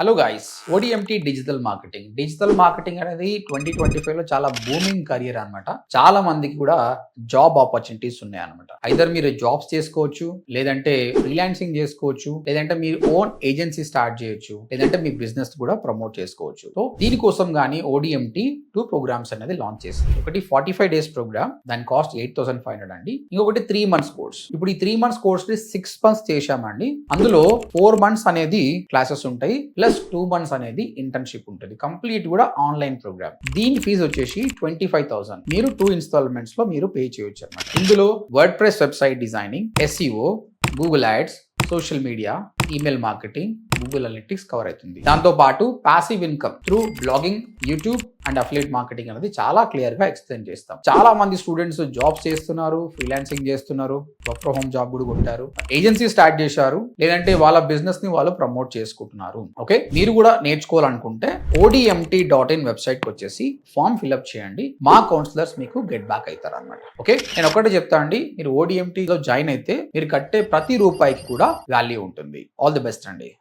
Hello guys ODMT digital marketing digital marketing అనేది twenty twenty ఫైవ్లో చాలా బూమింగ్ కెరియర్ అనమాట చాలా మందికి కూడా జాబ్ ఆపర్చునిటీస్ ఉన్నాయి అనమాట ఐదర్ మీరు జాబ్స్ చేసుకోవచ్చు లేదంటే ఫ్రీలాన్సింగ్ చేసుకోవచ్చు లేదంటే మీరు ఓన్ ఏజెన్సీ స్టార్ట్ చేయొచ్చు లేదంటే మీ బిజినెస్ కూడా ప్రమోట్ చేసుకోవచ్చు. సో దీనికోసం కానీ ఓడిఎంటి టూ ప్రోగ్రామ్స్ అనేది లాంచ్ చేసింది. ఒకటి ఫార్టీ ఫైవ్ డేస్ ప్రోగ్రామ్ దాని cost eight thousand five hundred అండి. ఇంకొకటి త్రీ మంత్స్ కోర్స్ ఇప్పుడు ఈ త్రీ మంత్స్ కోర్స్ని సిక్స్ మంత్స్ చేశామండి. అందులో ఫోర్ మంత్స్ అనేది క్లాసెస్ ఉంటాయి ప్లస్ టూ మంత్స్ అనేది ఇంటర్న్షిప్ ఉంటుంది. కంప్లీట్ కూడా ఆన్లైన్ ప్రోగ్రామ్ దీని ఫీజు వచ్చేసి ట్వంటీ ఫైవ్ థౌసండ్ మీరు టూ ఇన్స్టాల్మెంట్స్లో మీరు పే చేయొచ్చు అనమాట ఇందులో WordPress website designing SEO Google ads social media email marketing Google analytics cover అవుతుంది. దాంతో పాటు passive income through blogging YouTube and affiliate marketing అనేది చాలా క్లియర్గా ఎక్స్ప్లెయిన్ చేస్తాం. చాలా మంది స్టూడెంట్స్ జాబ్స్ చేస్తున్నారు ఫ్రీలాన్సింగ్ చేస్తున్నారు వర్క్ ఫ్రమ్ హోమ్ జాబ్ కూడా కొట్టారు. ఏజెన్సీ స్టార్ట్ చేశారు లేదంటే వాళ్ళ బిజినెస్ని వాళ్ళు ప్రమోట్ చేసుకుంటున్నారు. ఓకే మీరు కూడా నేర్చుకోవాలనుకుంటే ఓడిఎంటీ డాట్ ఇన్ వెబ్సైట్కి వచ్చేసి ఫామ్ ఫిల్అప్ చేయండి. మా కౌన్సిలర్స్ మీకు గెట్ బ్యాక్ అవుతారు అనమాట ఓకే నేను ఒకటే చెప్తా అండి మీరు ఓడిఎంటీ లో జాయిన్ అయితే మీరు కట్టే ప్రతి రూపాయికి కూడా వాల్యూ ఉంటుంది. ఆల్ ది బెస్ట్ అండి.